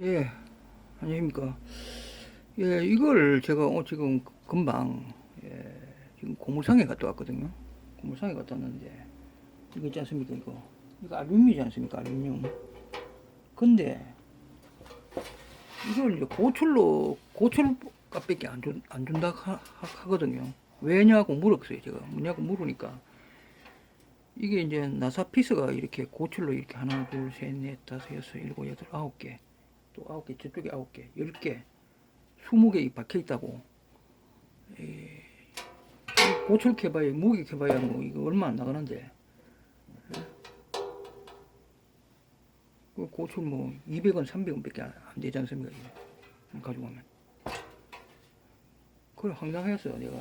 예, 안녕하십니까. 예, 이걸 제가 어, 지금 금방, 예, 지금 고물상에 갔다 왔거든요. 고물상에 갔다 왔는데, 이거 있지 않습니까, 이거. 이거 알루미늄이지 않습니까, 알루미늄. 근데, 이걸 이제 고철로, 고철 값밖에 안, 준, 안 준다 하, 하- 하거든요. 왜냐고 물었어요, 제가. 뭐냐고 물으니까. 이게 이제 나사 피스가 이렇게 고철로 이렇게 하나, 둘, 셋, 넷, 다섯, 여섯, 일곱, 여덟, 아홉 개. 또 아홉 개, 저쪽에 아홉 개, 열 개, 스무 개 박혀 있다고. 이, 이 고철 캐봐야, 무게 캐봐야 뭐 이거 얼마 안 나가는데. 그 고철 뭐 200원, 300원 밖에 안, 안 되지 않습니까? 이거 가지고 가면. 그걸 황당해서 내가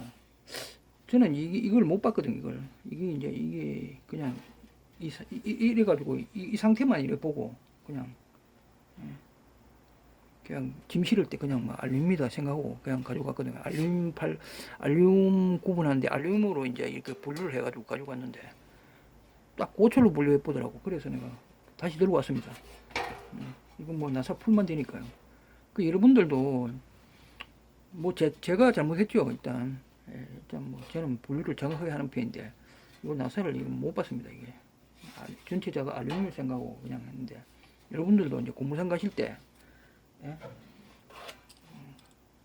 저는 이, 이걸 못 봤거든 이걸 이게 이제 이게 그냥 이, 사- 이, 이- 이래가지고 이, 이 상태만 이래 보고 그냥 그냥 짐 실을 때 그냥 뭐 알루미다 생각하고 그냥 가지고 갔거든요. 알루미늄 팔 알루미늄 구분하는데 알루미늄으로 이제 이렇게 분류를 해가지고 가지고 갔는데 딱 고철로 분류해 보더라고. 그래서 내가 다시 들고 왔습니다. 음, 이건 뭐 나사 풀만 되니까요. 그 여러분들도 뭐 제, 제가 잘못했죠 일단 예, 일단 뭐 저는 분류를 정확하게 하는 편인데 이거 나사를 이거 못 봤습니다 이게 아, 전체자가 알루미늄 생각하고 그냥 했는데 여러분들도 이제 공무상 가실 때 예? 음,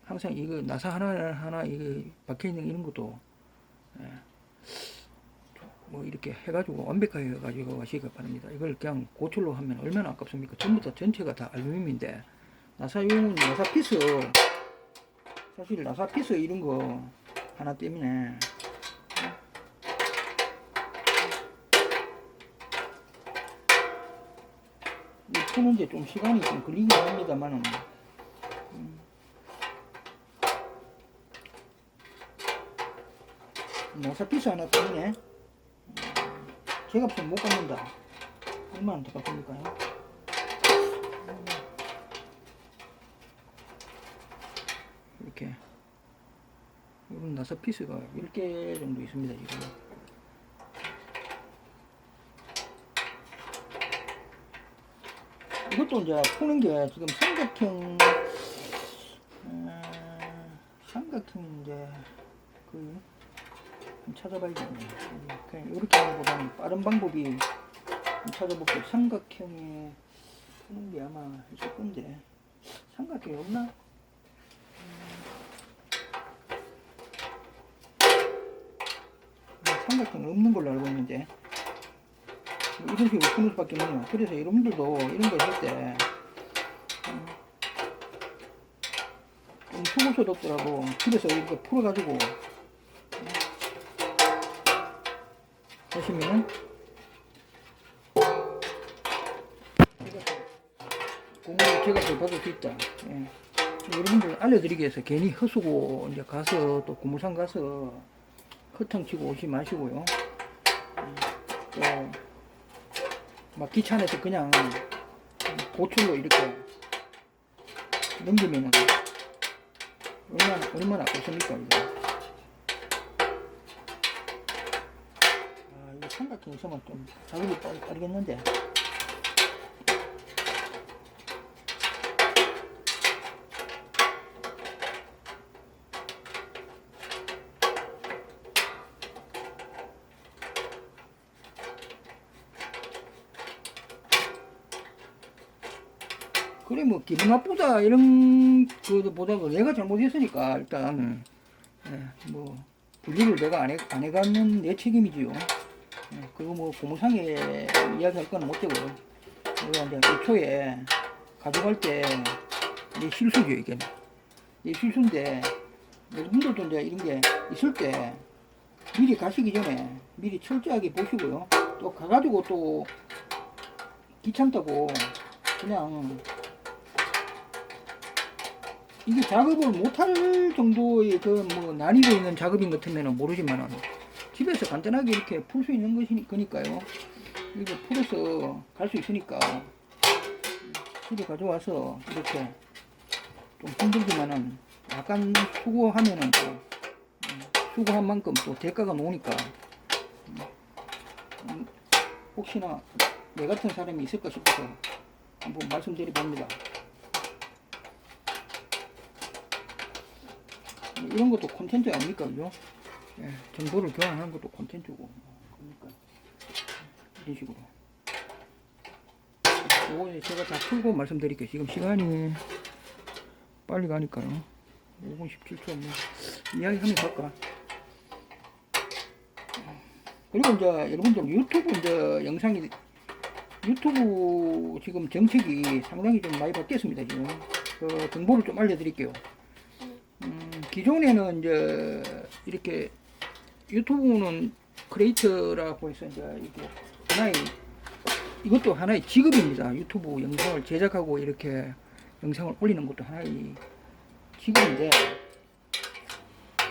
항상 이거 나사 하나 하나 이거 박혀 있는 이런 것도 예, 뭐 이렇게 해가지고 완벽하게 해가지고 가시기 바랍니다. 이걸 그냥 고철로 하면 얼마나 아깝습니까? 전부 다 전체가 다 알루미늄인데 나사용은 나사 피스 사실 나사 피스 이런 거 하나 때문에 푸는데 좀 시간이 좀 걸리긴 합니다만은 음. 나사 피스 하나 때문에 음, 제가 좀못 갚는다 얼마나 더 갚습니까요? 음. 이렇게 이런 나사 피스가 10개 정도 있습니다 지금 이것도 이제 푸는 게 지금 삼각형 어, 삼각형인데 그 찾아봐야겠네 그냥 이렇게 하는 것보다는 빠른 방법이 좀 찾아볼게요. 삼각형에 푸는 게 아마 있을 건데. 삼각형이 없나? 삼각형 없는 걸로 알고 있는데. 뭐 식으로 푸는 수밖에 없네요. 그래서 여러분들도 이런 거할때좀 수고스럽더라도 집에서 이렇게 풀어가지고 음, 하시면은 공부를 제가 더 받을 수 있다. 예. 여러분들 알려드리기 위해서 괜히 허수고 이제 가서 또 고무상 가서 허탕 치고 오지 마시고요. 또, 막 귀찮아서 그냥 고철로 이렇게 넘기면은 얼마나, 얼마나 아깝습니까, 이거. 아, 이거 삼각형 있으면 좀 빨리 빠르겠는데. 그래 뭐 기분 나쁘다 이런 거보다도 내가 잘못했으니까 일단 예, 뭐 분리를 내가 안, 해, 안 해가는 내 책임이지요. 예, 그거 뭐 고무상에 이야기할 건 못 되고요. 내가 이제 애초에 가져갈 때내 실수죠 이게. 내 실수인데 여러분들도 이제 이런 게 있을 때 미리 가시기 전에 미리 철저하게 보시고요. 또 가가지고 또 귀찮다고 그냥 이게 작업을 못할 정도의 그 뭐 난이도 있는 작업인 것 같으면 모르지만 집에서 간단하게 이렇게 풀 수 있는 것이 거니까요. 이거 풀어서 갈 수 있으니까 집에 가져와서 이렇게 좀 힘들지만은 약간 수고하면은 또 음, 수고한 만큼 또 대가가 나오니까 음, 음, 혹시나 내 같은 사람이 있을까 싶어서 한번 말씀드려 봅니다. 이런 것도 콘텐츠 아닙니까, 그죠? 예, 정보를 교환하는 것도 콘텐츠고, 그러니까 이런 식으로. 요거 제가 다 풀고 말씀드릴게요. 지금 시간이 빨리 가니까요. 5분 17초 뭐 이야기 하면 갈까? 그리고 이제 여러분들 유튜브 이제 영상이 유튜브 지금 정책이 상당히 좀 많이 바뀌었습니다 지금 그 정보를 좀 알려드릴게요. 음, 기존에는 이제 이렇게 유튜브는 크리에이터라고 해서 이제 이게 하나의 이것도 하나의 직업입니다. 유튜브 영상을 제작하고 이렇게 영상을 올리는 것도 하나의 직업인데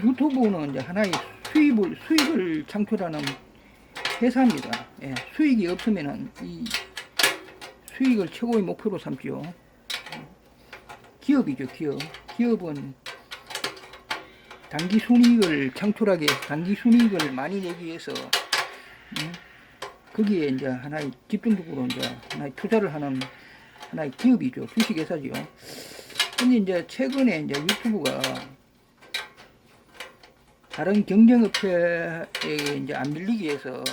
유튜브는 이제 하나의 수입을 수익을 창출하는 회사입니다. 예, 수익이 없으면은 이 수익을 최고의 목표로 삼지요. 기업이죠, 기업. 기업은 단기 순이익을 창출하게 단기 순이익을 많이 내기 위해서 음, 거기에 이제 하나의 집중적으로 이제 하나의 투자를 하는 하나의 기업이죠. 주식회사지요. 근데 이제 최근에 이제 유튜브가 다른 경쟁업체에 이제 안 밀리기 위해서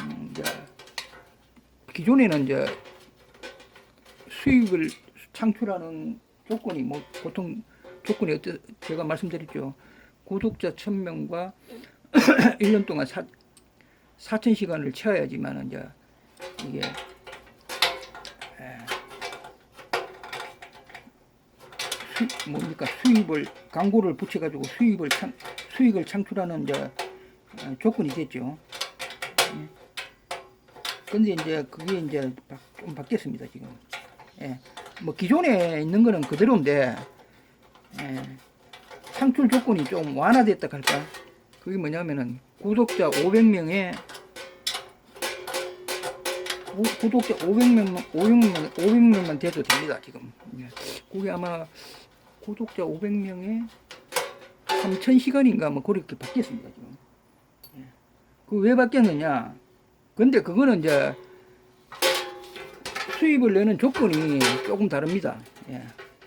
음 이제 기존에는 이제 수익을 창출하는 조건이 뭐 보통 조건이 어떠 제가 말씀드렸죠. 구독자 1000명과 1년 동안 사, 4천 시간을 채워야지만 이제 이게 에, 수, 뭡니까 수입을 광고를 붙여가지고 수입을 창, 수익을 창출하는 이제 어, 조건이 됐죠. 예. 근데 이제 그게 이제 바, 좀 바뀌었습니다 지금. 예. 뭐 기존에 있는 거는 그대로인데 예. 창출 조건이 좀 완화됐다 할까? 그게 뭐냐면은 구독자 500명에 구독자 500명, 500명, 500명만 돼도 됩니다, 지금. 예. 그게 아마 구독자 500명에 3,000시간인가 뭐 그렇게 바뀌었습니다, 지금. 예. 그왜 바뀌었느냐? 근데 그거는 이제 수입을 내는 조건이 조금 다릅니다. 예.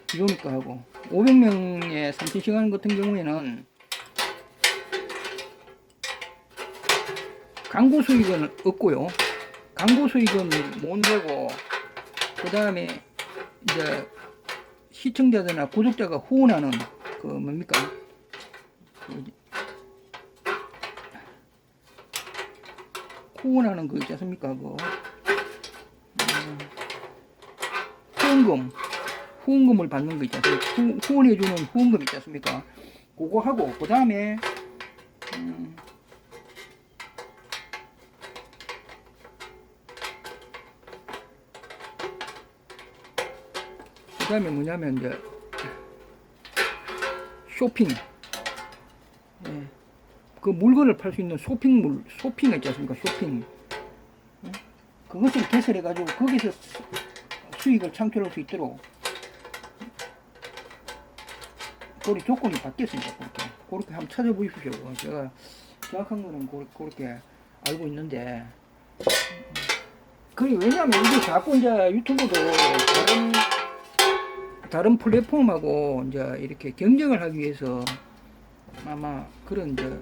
기존 거하고. 500명에 3,000시간 같은 경우에는 광고 수익은 없고요. 광고 수익은 못 내고 그 다음에 이제 시청자들이나 구독자가 후원하는 그 뭡니까? 그 후원하는 거 있지 않습니까? 그 음, 후원금 후원금을 받는 거 있지 않습니까? 후, 후원해주는 후원금 있지 않습니까? 그거 하고 그 다음에 음, 그 다음에 뭐냐면 이제 쇼핑. 예. 그 물건을 팔 수 있는 쇼핑몰 쇼핑 있지 않습니까? 쇼핑. 예? 그것을 개설해 가지고 거기서 수- 수익을 창출할 수 있도록 그리 조건이 바뀌었습니다 그렇게. 그렇게 한번 찾아보십시오. 제가 정확한 거는 그- 그렇게 알고 있는데. 그게 왜냐면 이게 자꾸 이제 유튜브도 다른 다른 플랫폼하고 이제 이렇게 경쟁을 하기 위해서 아마 그런 이제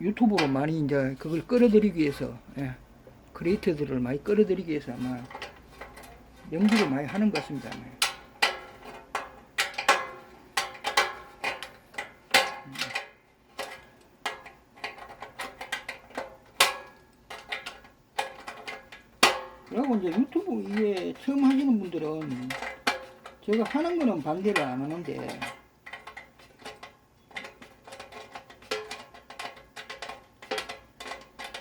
유튜브로 많이 이제 그걸 끌어들이기 위해서 예, 크리에이터들을 많이 끌어들이기 위해서 아마 연구를 많이 하는 것 같습니다. 아마. 그리고 이제 유튜브 이게 처음 하시는 분들은 제가 하는 거는 반대를 안 하는데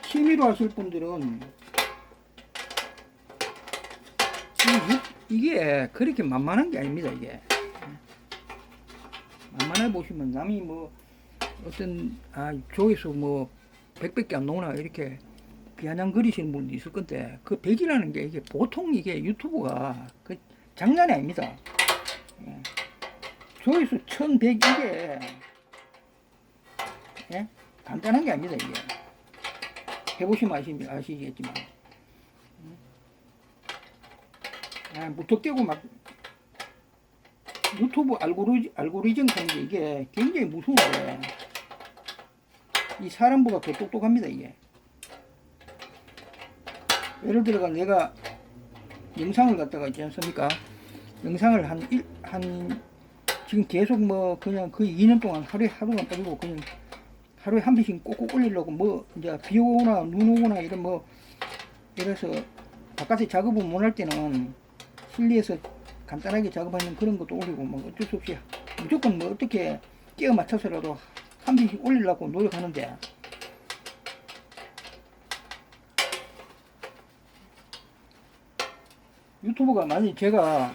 취미로 하실 분들은 이게 그렇게 만만한 게 아닙니다 이게. 만만해 보시면 남이 뭐 어떤 아 조회수 뭐 100밖에 안 나오나 이렇게 비아냥거리시는 분도 있을 건데 그 100이라는 게 이게 보통 이게 유튜브가 그 장난이 아닙니다. 예. 조회수 1100 이게 예? 간단한 게 아닙니다 이게 해보시면 아시, 아시겠지만 음. 아, 무턱 깨고 막 유튜브 알고리, 알고리즘 하는 게 이게 굉장히 무서운 게, 이 사람보다 더 똑똑합니다, 이게. 예를 들어가 내가 영상을 갖다가 있지 않습니까? 영상을 한, 일, 한, 지금 계속 뭐, 그냥 거의 2년 동안 하루에 하루만 빠지고, 그냥 하루에 한 번씩 꼭꼭 올리려고, 뭐, 이제 비 오거나 눈 오거나 이런 뭐, 이래서 바깥에 작업을 못 할 때는 실내에서 간단하게 작업하는 그런 것도 올리고, 뭐 어쩔 수 없이 무조건 뭐 어떻게 끼어 맞춰서라도 한 번씩 올리려고 노력하는데, 유튜브가 만약 제가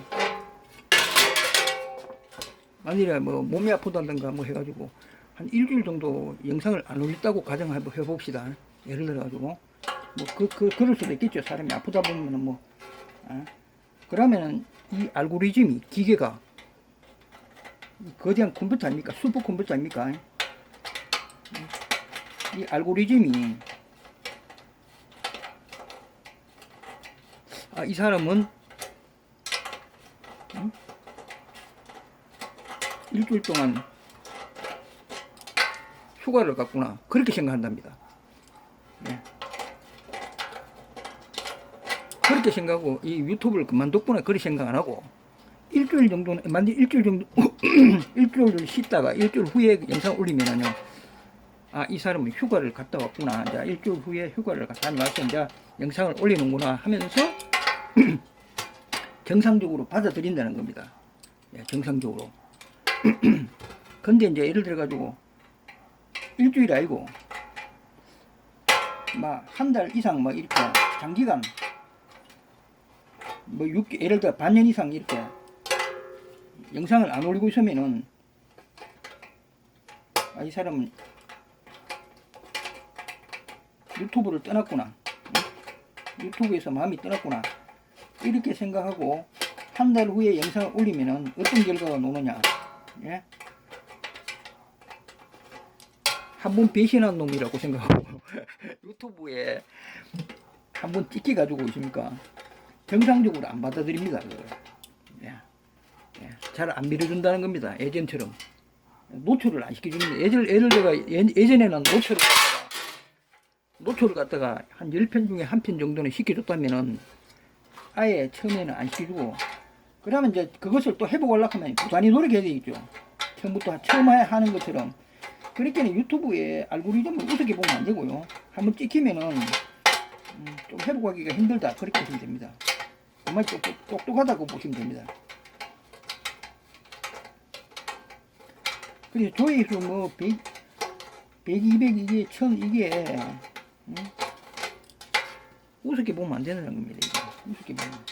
만일에 뭐 몸이 아프다든가 뭐 해가지고 한 일주일 정도 영상을 안 올렸다고 가정을 한번 해봅시다. 예를 들어가지고 뭐 그 그 그럴 수도 있겠죠. 사람이 아프다 보면은 뭐 어? 그러면은 이 알고리즘이 기계가 이 거대한 컴퓨터 아닙니까? 슈퍼 컴퓨터 아닙니까? 이 알고리즘이 아, 이 사람은 음? 일주일 동안 휴가를 갔구나 그렇게 생각한답니다. 예. 그렇게 생각하고 이 유튜브를 그만뒀구나 그렇게 생각 안 하고 일주일 정도는 만약 일주일 정도 일주일 쉬다가 일주일 후에 영상 올리면은요 아이 사람은 휴가를 갔다 왔구나 이제 일주일 후에 휴가를 갔다 와서 이제 영상을 올리는구나 하면서 정상적으로 받아들인다는 겁니다. 예, 정상적으로. 근데 이제 예를 들어 가지고 일주일 아니고 막 한 달 이상 막 이렇게 장기간 뭐 6, 예를 들어 반년 이상 이렇게 영상을 안 올리고 있으면은 아, 이 사람은 유튜브를 떠났구나. 응? 유튜브에서 마음이 떠났구나. 이렇게 생각하고 한 달 후에 영상을 올리면은 어떤 결과가 나오느냐. 예? 한 번 배신한 놈이라고 생각하고 유튜브에 한 번 찍기 가지고 있으니까 정상적으로 안 받아들입니다. 그걸. 예. 예. 잘안 밀어준다는 겁니다. 예전처럼 노출을 안 시켜줍니다. 예전 예를 들어 예, 예전에는 노출을 갖다가 노출을 갖다가 한 10편 중에 한 편 정도는 시켜줬다면은 아예 처음에는 안 시켜주고 그러면 이제 그것을 또 회복하려고 하면 부단히 노력해야 되겠죠. 처음부터 처음 에 하는 것처럼 그렇게는 유튜브에 알고리즘을 우습게 보면 안 되고요. 한번 찍히면은 음, 좀 회복하기가 힘들다 그렇게 보시면 됩니다. 정말 똑똑, 똑똑하다고 보시면 됩니다. 그래서 조회수 뭐 100, 100, 200 이게 1000 이게 음? 우습게 보면 안 되는 겁니다. 이게. 우습게 보면.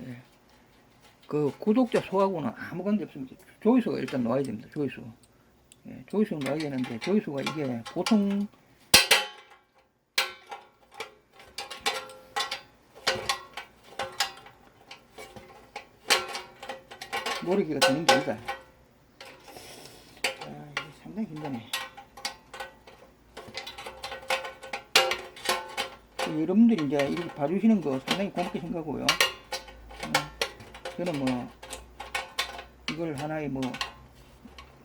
예. 그 구독자 수하고는 아무 관계 없습니다. 조회수가 일단 나와야 됩니다. 조회수. 예, 조회수가 나와야 되는데 조회수가 이게 보통 노력이가 되는 게 아니다. 아, 상당히 힘드네. 여러분들이 이제 이렇게 봐주시는 거 상당히 고맙게 생각하고요. 어, 저는 뭐, 이걸 하나의 뭐,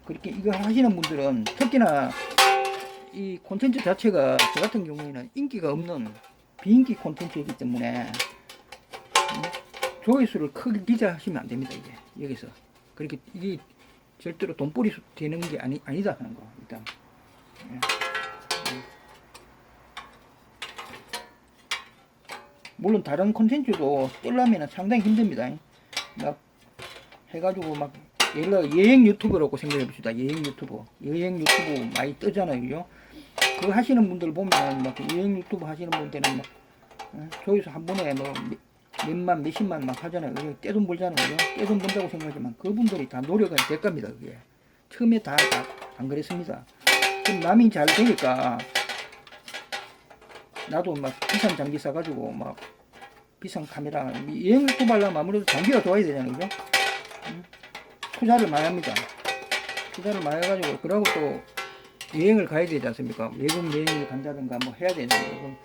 그렇게 이거 하시는 분들은 특히나 이 콘텐츠 자체가 저 같은 경우에는 인기가 없는 비인기 콘텐츠이기 때문에 음, 조회수를 크게 기자하시면 안 됩니다, 이게. 여기서. 그렇게 이게 절대로 돈벌이 되는 게 아니, 아니다 하는 거, 일단. 예. 물론 다른 콘텐츠도 뜨려면 상당히 힘듭니다. 막 해가지고 막 예를 들어 여행 유튜버라고 생각해 봅시다. 여행 유튜버. 여행 유튜브 많이 뜨잖아요. 그죠? 그거 하시는 분들 보면 막 여행 유튜브 하시는 분들은 막 어, 조회수 한 번에 뭐 몇- 몇만 몇십만 막 하잖아요. 떼돈 벌잖아요. 떼돈 번다고 생각하지만 그분들이 다 노력은 될 겁니다. 그게. 처음에 다 안 그랬습니다. 그럼 남이 잘 되니까 나도 막 비싼 장비 사가지고 막 비싼 카메라 여행 유튜브 하려면 아무래도 장비가 좋아야 되잖아요. 그죠? 음? 투자를 많이 합니다. 투자를 많이 해가지고 그러고 또 여행을 가야 되지 않습니까? 외국 여행을 간다든가 뭐 해야 되는데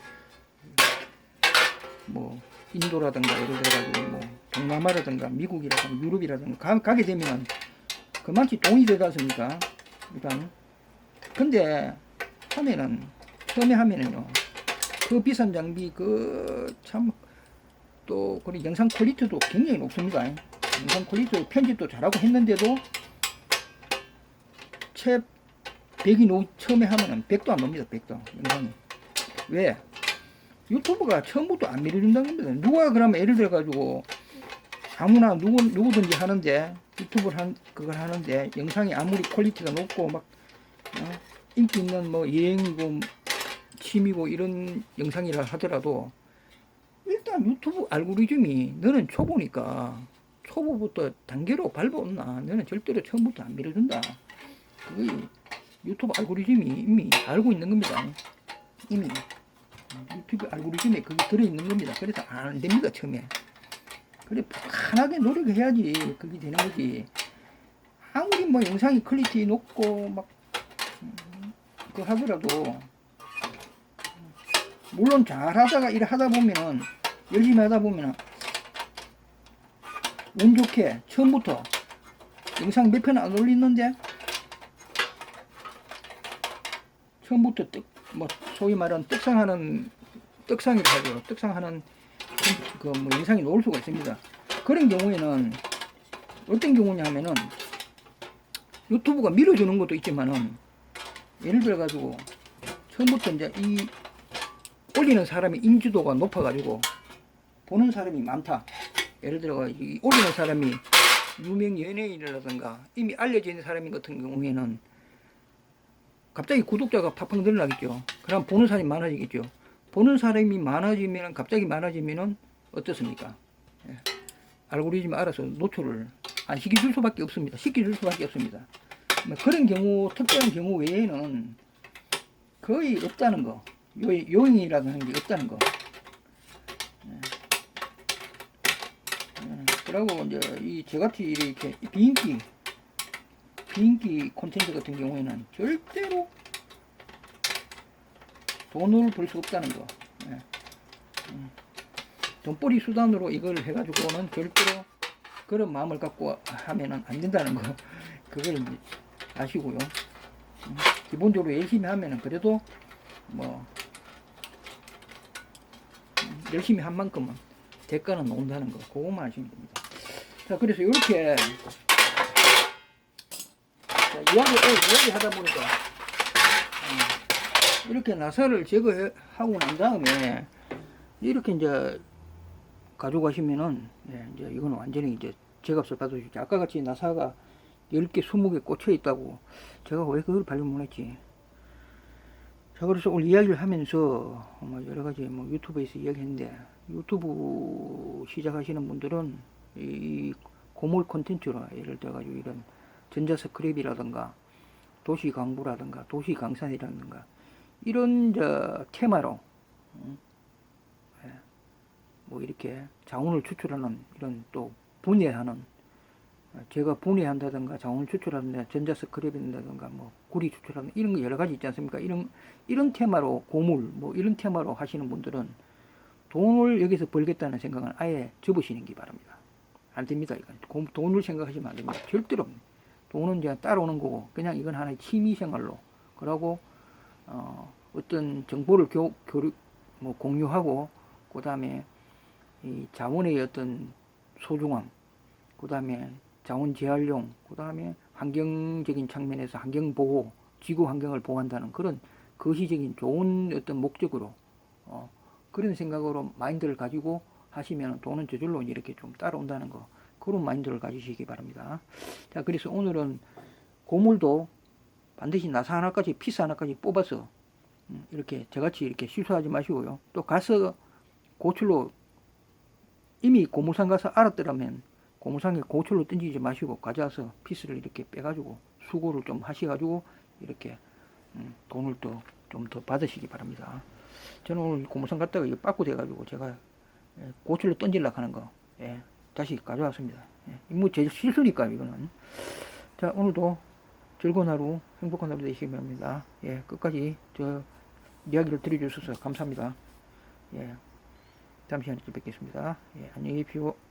뭐 인도라든가 예를 들어가지고 뭐 동남아라든가 미국이라든가 유럽이라든가 가, 가게 되면 그만치 돈이 들어갔습니까 일단 근데 하면은 처음에 하면은요 그 비싼 장비 그 참 또 그런 영상 퀄리티도 굉장히 높습니다. 영상 퀄리티 편집도 잘하고 했는데도 채 100이 노, 처음에 하면은 100도 안 넘니다 100도. 영상이. 왜? 유튜브가 처음부터 안 밀어준다는 겁니다. 누가 그러면 예를 들어 가지고 아무나 누구 누구든지 하는데 유튜브를 한 그걸 하는데 영상이 아무리 퀄리티가 높고 막 어, 인기 있는 뭐 여행이고 취미고 이런 영상이라 하더라도 일단 유튜브 알고리즘이 너는 초보니까 초보부터 단계로 밟아온나? 너는 절대로 처음부터 안 밀어준다. 그게 유튜브 알고리즘이 이미 알고 있는 겁니다. 이미. 유튜브 알고리즘에 그게 들어있는 겁니다. 그래서 안 됩니다 처음에. 그래 편하게 노력해야지 그게 되는 거지. 아무리 뭐 영상이 퀄리티 높고 막 음, 그거 하더라도 물론 잘 하다가 일 하다 보면은 열심히 하다 보면은 운 좋게 처음부터 영상 몇 편 안 올리는데 처음부터 떡, 뭐 소위 말하는 떡상하는 떡상이라고 하죠 떡상하는 그 뭐 영상이 나올 수가 있습니다. 그런 경우에는 어떤 경우냐 하면은 유튜브가 밀어주는 것도 있지만은 예를 들어 가지고 처음부터 이제 이 올리는 사람의 인지도가 높아 가지고 보는 사람이 많다 예를 들어 올리는 사람이 유명 연예인이라든가 이미 알려져 있는 사람인 같은 경우에는 갑자기 구독자가 팍팍 늘어나겠죠 그럼 보는 사람이 많아지겠죠 보는 사람이 많아지면 갑자기 많아지면은 어떻습니까 예. 알고리즘이 알아서 노출을 안 시켜줄 수밖에 없습니다. 시켜줄 수밖에 없습니다. 뭐 그런 경우, 특별한 경우 외에는 거의 없다는 거. 요, 요인이라는 게 없다는 거. 예. 예. 그리고 이제 이 저같이 이렇게 비인기, 비인기 콘텐츠 같은 경우에는 절대로 돈을 벌 수 없다는 거. 예. 음. 돈벌이 수단으로 이걸 해가지고는 절대로 그런 마음을 갖고 하면은 안 된다는 거 그걸 아시고요. 음, 기본적으로 열심히 하면은 그래도 뭐 음, 열심히 한 만큼은 대가는 나온다는 거 그것만 아시면 됩니다. 자 그래서 이렇게 자, 이야기 어, 이야기 하다 보니까 음, 이렇게 나사를 제거하고 난 다음에 이렇게 이제 가져가시면은 예, 이제 이거는 완전히 이제 제값을 받아주죠. 아까 같이 나사가 10개, 20개 꽂혀 있다고 제가 왜 그걸 발견 못했지? 자, 그래서 오늘 이야기를 하면서 뭐 여러 가지 뭐 유튜브에서 이야기했는데 유튜브 시작하시는 분들은 이 고물 콘텐츠로 예를 들어가지고 이런 전자 스크랩이라든가 도시 광고라든가 도시 강산이라든가 이런 저 테마로 음, 예, 뭐 이렇게 자원을 추출하는 이런 또 분해하는 제가 분해한다든가 자원을 추출하는 전자 스크랩인다든가 뭐 구리 추출하는 이런 거 여러 가지 있지 않습니까? 이런 이런 테마로 고물 뭐 이런 테마로 하시는 분들은 돈을 여기서 벌겠다는 생각은 아예 접으시는 게 바랍니다. 안 됩니다. 이건 고- 돈을 생각하시면 안 됩니다. 절대로 돈은 이제 따라오는 거고 그냥 이건 하나의 취미 생활로 그러고 어, 어떤 정보를 교, 교류 뭐 공유하고 그 다음에 이 자원의 어떤 소중함, 그 다음에 자원 재활용, 그 다음에 환경적인 측면에서 환경 보호, 지구 환경을 보호한다는 그런 거시적인 좋은 어떤 목적으로 어, 그런 생각으로 마인드를 가지고 하시면 돈은 저절로 이렇게 좀 따라온다는 거 그런 마인드를 가지시기 바랍니다. 자, 그래서 오늘은 고물도 반드시 나사 하나까지 피스 하나까지 뽑아서 음, 이렇게 저같이 이렇게 실수하지 마시고요. 또 가서 고출로 이미 고무상 가서 알았더라면 고무상에 고철로 던지지 마시고 가져와서 피스를 이렇게 빼가지고 수고를 좀 하셔가지고 이렇게 음, 돈을 또 좀 더 받으시기 바랍니다. 저는 오늘 고무상 갔다가 이거 빠꾸 돼가지고 제가 예, 고철로 던질라 하는 거 예, 다시 가져왔습니다. 예, 뭐제 실수니까 이거는 자 오늘도 즐거운 하루 행복한 하루 되시기 바랍니다. 예, 끝까지 저 이야기를 들어주셔서 감사합니다. 예. 다음 시간에 또 뵙겠습니다. 예, 안녕히 계십시오.